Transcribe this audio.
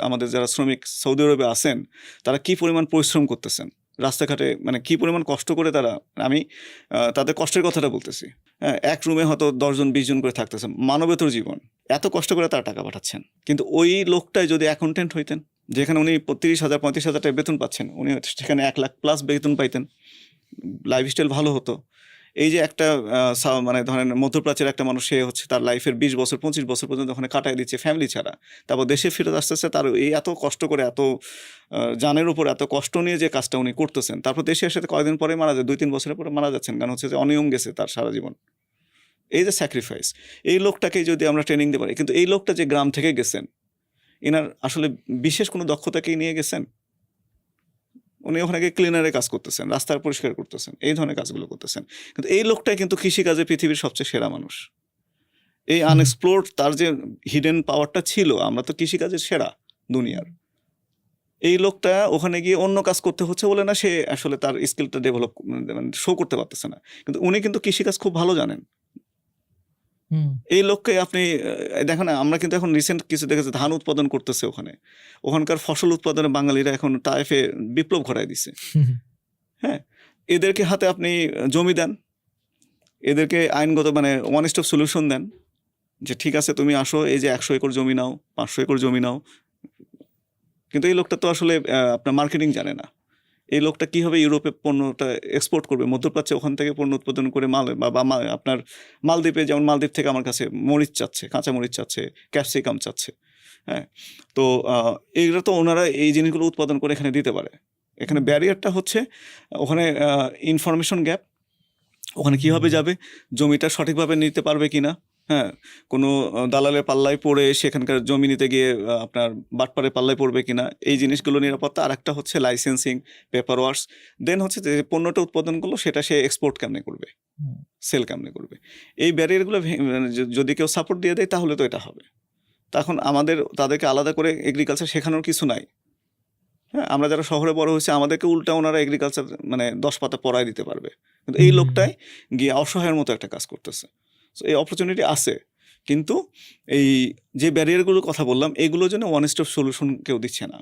আমাদের যারা শ্রমিক সৌদি আরবে আছেন, তারা কি পরিমাণ পরিশ্রম করতেছেন? রাস্তাঘাটে মানে কি পরিমাণ কষ্ট করে তারা, আমি তাদের কষ্টের কথাটা বলতেছি। হ্যাঁ এক রুমে হয়তো দশজন বিশ জন করে থাকতেছেন। মানবেতর জীবন। এত কষ্ট করে তারা টাকা পাঠাচ্ছেন। কিন্তু ওই লোকটাই যদি অ্যাকাউন্টেন্ট হইতেন, যেখানে উনি তিরিশ হাজার, পঁয়ত্রিশ হাজার টাকা বেতন পাচ্ছেন, উনি সেখানে এক লাখ প্লাস বেতন পাইতেন। লাইফস্টাইল ভালো হতো। এই যে একটা মানে ধরেন মধ্যপ্রাচ্যের একটা মানুষ, সে হচ্ছে তার লাইফের বিশ বছর, পঁচিশ বছর পর্যন্ত ওখানে কাটায় দিচ্ছে ফ্যামিলি ছাড়া। তারপর দেশে ফেরত আসতে আসতে তার এই এত কষ্ট করে, এত জানের উপর এত কষ্ট নিয়ে যে কাজটা উনি করতেছেন, তারপর দেশে এসে কয়েকদিন পরে মারা যায় দুই তিন বছরের পরে মারা যাচ্ছেন, কারণ হচ্ছে যে অনিয়ম গেছে তার সারা জীবন। এই যে স্যাক্রিফাইস এই লোকটাকে যদি আমরা ট্রেনিং দিতে পারি, কিন্তু এই লোকটা যে গ্রাম থেকে গেছেন, এনার আসলে বিশেষ কোনো দক্ষতাকেই নিয়ে গেছেন? উনি ওখানে গিয়ে ক্লিনারে কাজ করতেছেন রাস্তার পরিষ্কার করতেছেন এই ধরনের কাজগুলো করতেছেন। কিন্তু এই লোকটাই কিন্তু কৃষিকাজে পৃথিবীর সবচেয়ে সেরা মানুষ। এই আনএক্সপ্লোর্ড তার যে হিডেন পাওয়ারটা ছিল আমরা তো কৃষিকাজের সেরা দুনিয়ার। এই লোকটা ওখানে গিয়ে অন্য কাজ করতে হচ্ছে বলে না সে আসলে তার স্কিলটা ডেভেলপ মানে শো করতে পারতেছে না। কিন্তু উনি কিন্তু কৃষিকাজ খুব ভালো জানেন। এই লোককে আপনি দেখেন আমরা কিন্তু এখন রিসেন্ট কিছু দেখেছি ধান উৎপাদন করতেছে ওখানে। ওখানকার ফসল উৎপাদনে বাঙালিরা এখন তাইফে বিপ্লব ঘটায় দিছে। হ্যাঁ এদেরকে হাতে আপনি জমি দেন এদেরকে আইনগত মানে ওয়ান স্টপ সলিউশন দেন যে ঠিক আছে তুমি আসো এই যে একশো একর জমি নাও পাঁচশো একর জমি নাও। কিন্তু এই লোকটা তো আসলে আপনার মার্কেটিং জানে না। এই লোকটা কীভাবে ইউরোপে পণ্যটা এক্সপোর্ট করবে? মধ্যপ্রাচ্যে ওখান থেকে পণ্য উৎপাদন করে মাল বা আপনার মালদ্বীপে যেমন মালদ্বীপ থেকে আমার কাছে মরিচ চাচ্ছে কাঁচা মরিচ চাচ্ছে ক্যাপসিকাম চাচ্ছে হ্যাঁ? তো এইগুলো তো ওনারা এই জিনিসগুলো উৎপাদন করে এখানে দিতে পারে। এখানে ব্যারিয়ারটা হচ্ছে ওখানে ইনফরমেশন গ্যাপ ওখানে কীভাবে যাবে জমিটা সঠিকভাবে নিতে পারবে কিনা হ্যাঁ কোনো দালালের পাল্লায় পড়ে সেখানকার জমি নিতে গিয়ে আপনার বাটপাড়ে পাল্লায় পড়বে কিনা এই জিনিসগুলো নিরাপত্তা। আর একটা হচ্ছে লাইসেন্সিং পেপার ওয়ার্কস দেন হচ্ছে যে পণ্যটা উৎপাদন করল সেটা সে এক্সপোর্ট কেমনে করবে? সেল কেমনে করবে? এই ব্যারিয়ারগুলো মানে যদি কেউ সাপোর্ট দিয়ে দেয় তাহলে তো এটা হবে। তখন আমাদের তাদেরকে আলাদা করে এগ্রিকালচার শেখানোর কিছু নাই। হ্যাঁ আমরা যারা শহরে বড় হয়েছে আমাদেরকে উল্টা ওনারা এগ্রিকালচার মানে দশ পাতা পড়ায় দিতে পারবে। কিন্তু এই লোকটাই গিয়ে অসহায়ের মতো একটা কাজ করতেছে। এই অপরচুনিটি আছে। কিন্তু এই যে ব্যারিয়ারগুলোর কথা বললাম এগুলোর জন্য ওয়ান স্টপ সলিউশন কেউ দিচ্ছে না।